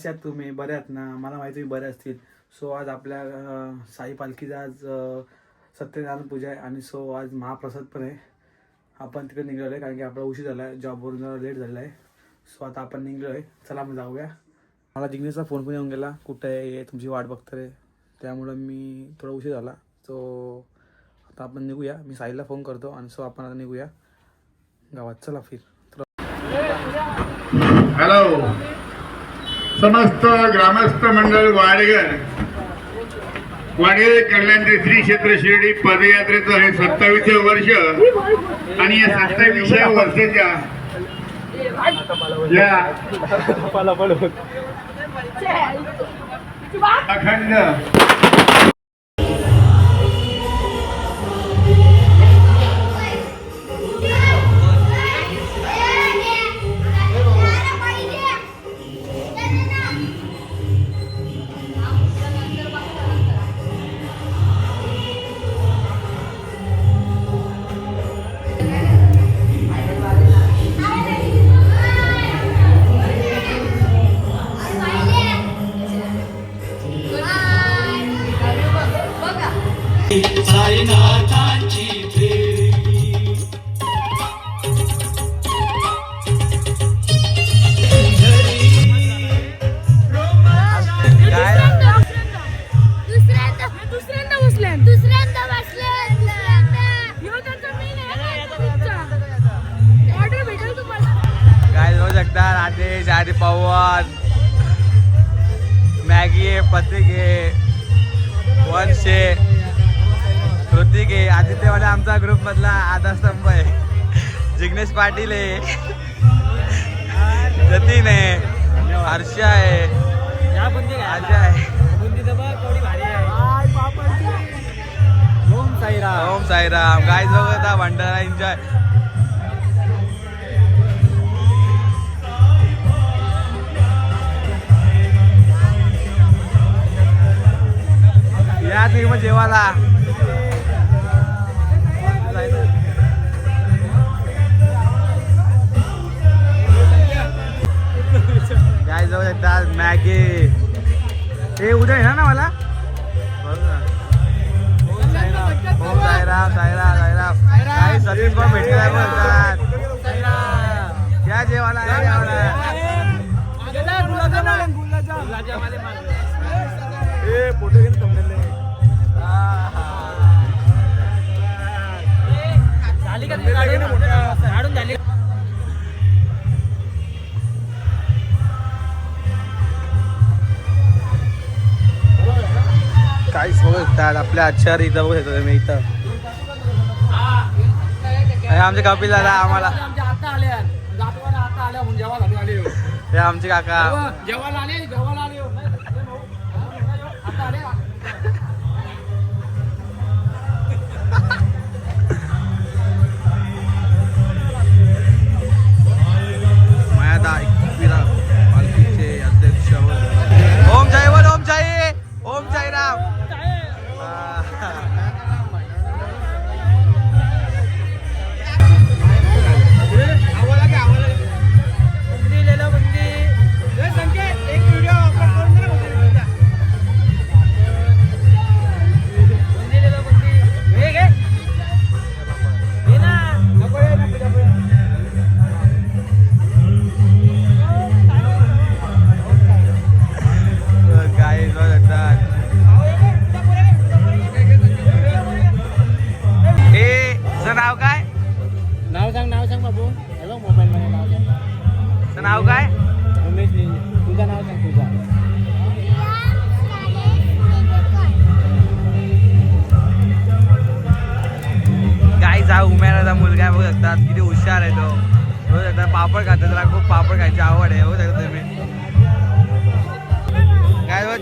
लोक कसे आहात तुम्ही बरे आहात ना? मला माहिती तुम्ही बरे असतील. सो आज आपल्या साई पालखीचा आज सत्यनारायण पूजा आहे आणि सो आज महाप्रसाद पण आहे. आपण तिकडे निघालो आहे कारण की आपला उशीर झाला आहे जॉबवरून जरा लेट झाला आहे. सो आता आपण निघलो आहे चला मग जाऊया. मला जिग्नेशचा फोन पण येऊन गेला. कुठं आहे? तुमची वाट बघतो रे त्यामुळं मी थोडा उशीर झाला. सो आता आपण निघूया. मी साईला फोन करतो आणि सो आपण आता निघूया. गावात चला फिर. हॅलो समस्त ग्रामस्थ मंडळ वाडगर वाडगे कल्याणचे श्री क्षेत्र शिर्डी पदयात्रेचं हे सत्तावीसवे वर्ष आणि या सत्तावीसव्या वर्षाच्या या अखंड आहे ऋतिक आहे आदित्यवाले आमचा ग्रुप मधला आधारस्तंभ आहे. जिग्नेश पाटील आहे. जतीन आहे. हर्षा आहे. आजा आहे. ओम साईराम. ओम साईराम. काय बघता भंडारा एन्जॉय या तुम्ही मग जेवायला काय जाऊ शकतात मॅगी. हे उद्या येणार ना मला? ना. ओम साईराम. साईराम साईराम काही भाऊ भेटले नाही बोलतात. या जेवायला या जेवायला ए फोटो घेऊन थांबलेले काहीच बघू शकतात आपल्या आचार इथं बघू शकतो तुम्ही इथं. हे आमचे कपिल दादा आम्हाला. हे आमचे काका. मायादा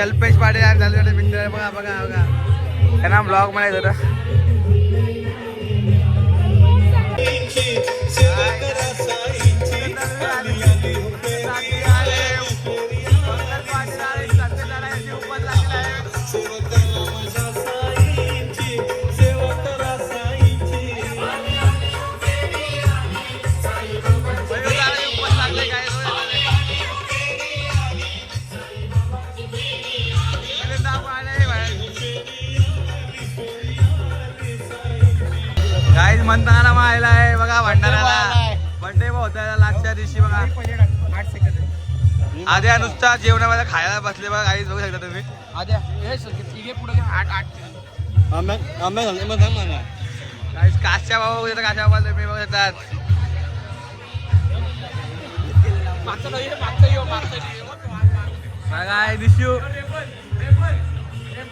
जलपेश पाटील आणि झाले पिंजरे बघा बघा बघा. त्यांना ब्लॉगमध्ये जरा म्हणताना मायला आहे बघा भंडाऱ्याला बर्थडे होता लास्टच्या दिवशी बघा. आद्या नुसता जेवणामध्ये खायला बसले बघा काहीच बघू शकता तुम्ही. काहीच काशा बाबा बघू शकता काशा बाबा तुम्ही बघू शकतात बघा हे दिशू.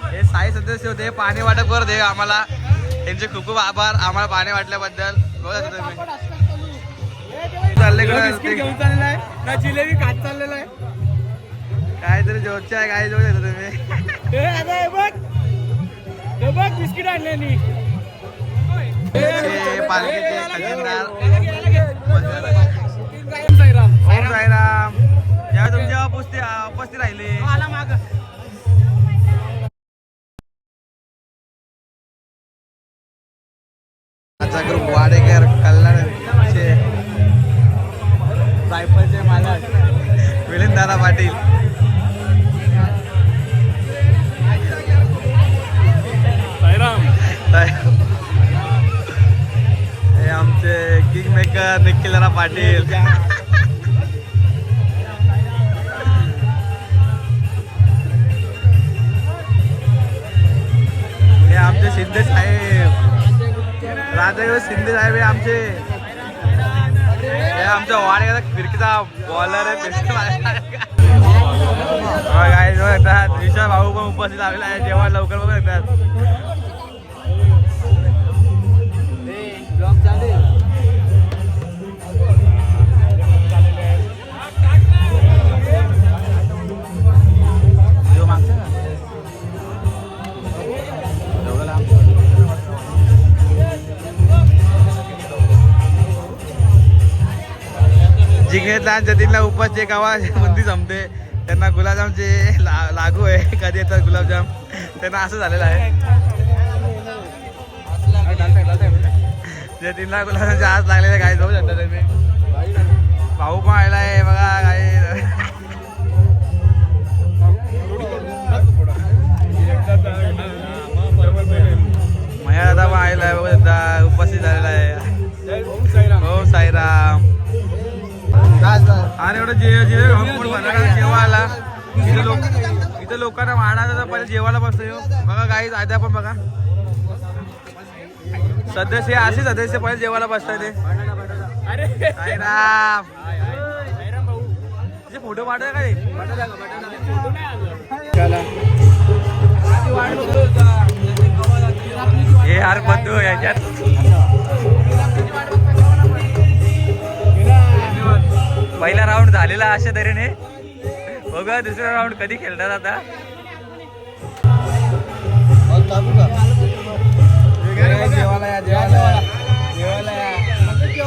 हे साई सदस्य होते पाणी वाटप करत आम्हाला. त्यांचे खूप खूप आभार. आम्हाला पाणी वाटल्याबद्दल. जिलेबी खात चाललेला आहे. काहीतरी जोरचे आहे काय जोर शकता तुम्ही. बिस्किट आणलेली. हे पालखीचे खजिनदार. शिंदे साहेब. राधादेव शिंदे साहेब हे आमचे हे आमच्या वाड्याचा फिरकीचा बॉलर आहे. येतात विशाल भाऊ पण उपस्थित आलेला आहे. जेव्हा लवकर बघू येतात जिंकण्यातल्या जतीनला उपास जे गावा मंदी जमते. त्यांना गुलाबजामचे ला- लागू आहे. कधी येतात गुलाबजाम? त्यांना असं झालेलं आहे. जतीनला गुलाबजामचे आज लागलेले काय जाऊ शकतात जेवायला बसतो ह्यो. बघा काही आद्या पण बघा. सदस्य असे सदस्य पहिले जेवायला बसतात ते. अरे. तुझे फोटो पाठव का रे? फोटो नाही आलं. हे हार बंधू याच्यात. पहिला राऊंड झालेला अशा तऱ्हेने. बघा दुसरा राऊंड कधी खेळतात आता.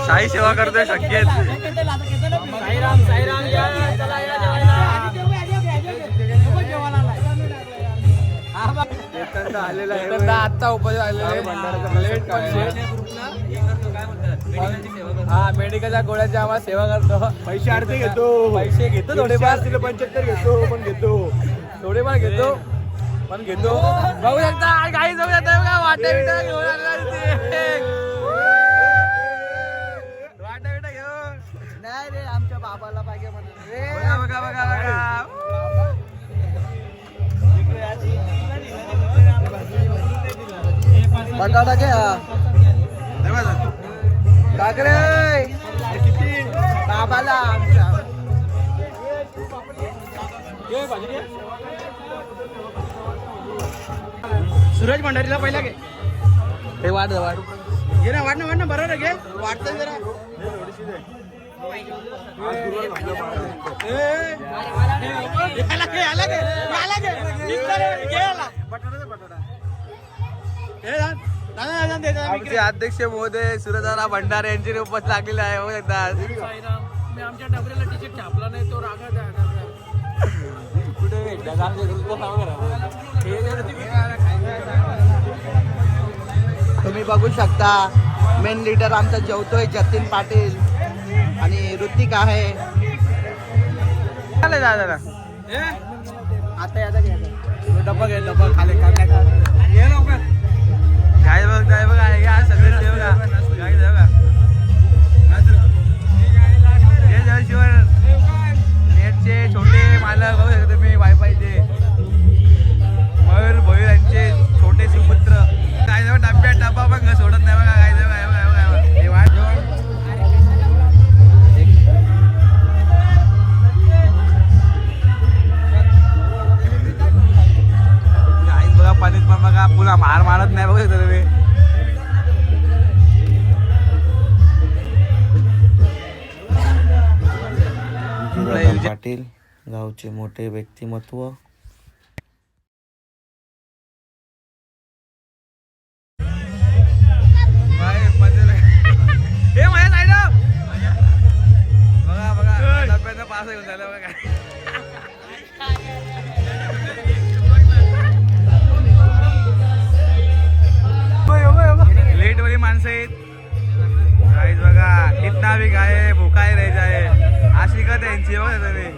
साई सेवा करतोय शक्य साईराम साईराम या चला या आता उपज हा मेडिकलच्या गोळ्याची आम्हाला सेवा करतो. पैसे अर्धे घेतो. पैसे घेतो थोडेफार. पंच्याहत्तर घेतो पण घेतो. थोडेफार घेतो. पण घेतो. बघू शकता काही जाऊ शकता बघा वाटे बिटा घेऊन आलेला इथे. वाटा बिटा घेऊन. नाही रे आमच्या बाबाला पाहिजे बघा बघा बघा बघा. बटाटा घ्या. काकडे बाबाला आमच्या. सूरज भंडारीला पहिला घे. हे वाढ वाढ. घे ना वाढ ना वाढ ना बरोबर घे. वाटतंय जरा. हे आमचे अध्यक्ष महोदय सुरदारा भंडारे यांची उपस्थित लागलेले आहे हो एकदा मी आमच्या डबऱ्याला टी शर्ट छापला नाही तो रागा तुम्ही बघू शकता मेन लीडर आमचा जेवतोय जतीन पाटील आणि ऋतिक आहे. चालेल दादा. आता डब्बा सगळे नेटचे छोटे मालक बघू शकता तुम्ही वायफायचे मयूर भोईर यांचे छोटे सुपुत्र हो, देव डब्या डब्बा पण सोडत नाही बघा काय देव पाणीत पण बघा पुन्हा मार मारत नाही बघा तुम्ही. पाटील गावचे मोठे व्यक्तिमत्व. असं येऊन झालं बघा. लेट वाली माणसं आहेत. काहीच बघा कितना भी गाय भुकाय रे अशी का त्यांची बघा तुम्ही?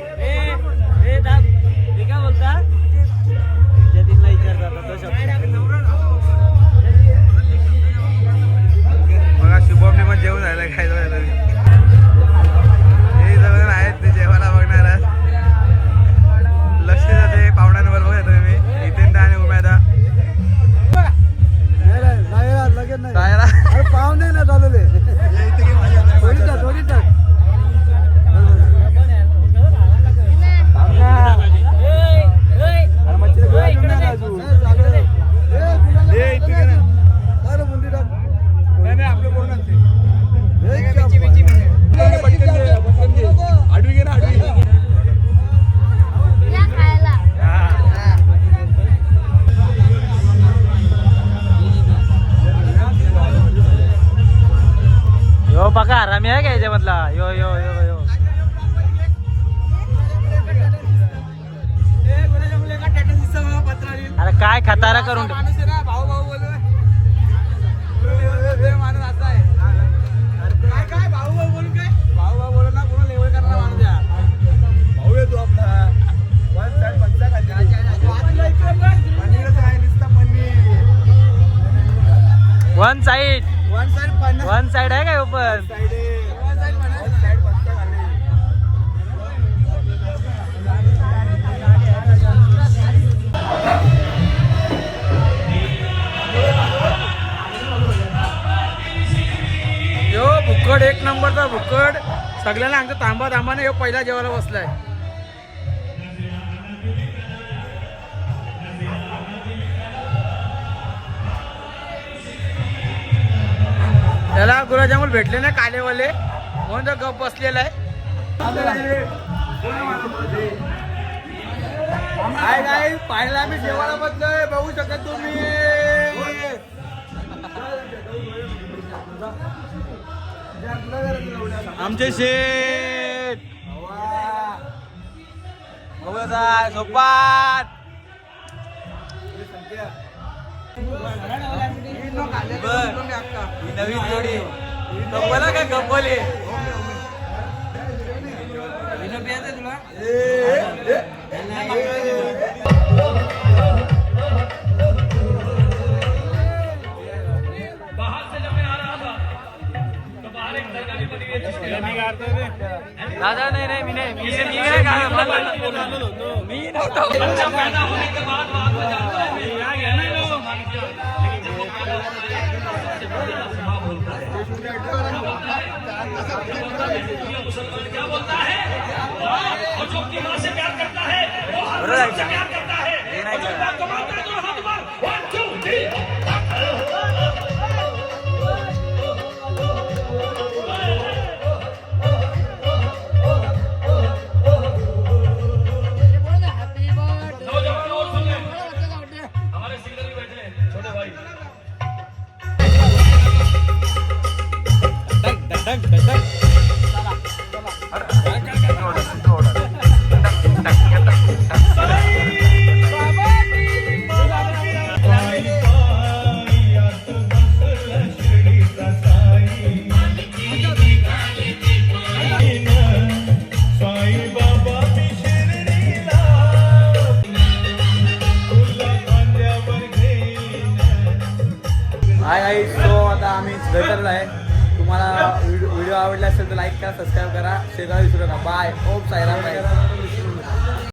One side one side one side पन्नास वन साइड आहे काय ऊपर भुकड एक नंबरचा भुकड सगळ्यांना आमच्या तांबा थांबाने हे पहिला जेवायला बसलाय. त्याला गुलाबजामुन भेटले ना कालेवाले. म्हणून तर गप बसलेला आहे. पाहिला आम्ही जेवायला बसलोय. आमचे शेठ. सोपात नवीन जोडी. गप्पला काय गप्पले दादा बताओ बच्चा पैदा होने के बाद बात हो जाता है यहाँ गया ना लोग मुसलमान क्या बोलता है? और जो की माँ से प्यार करता है वो हर से प्यार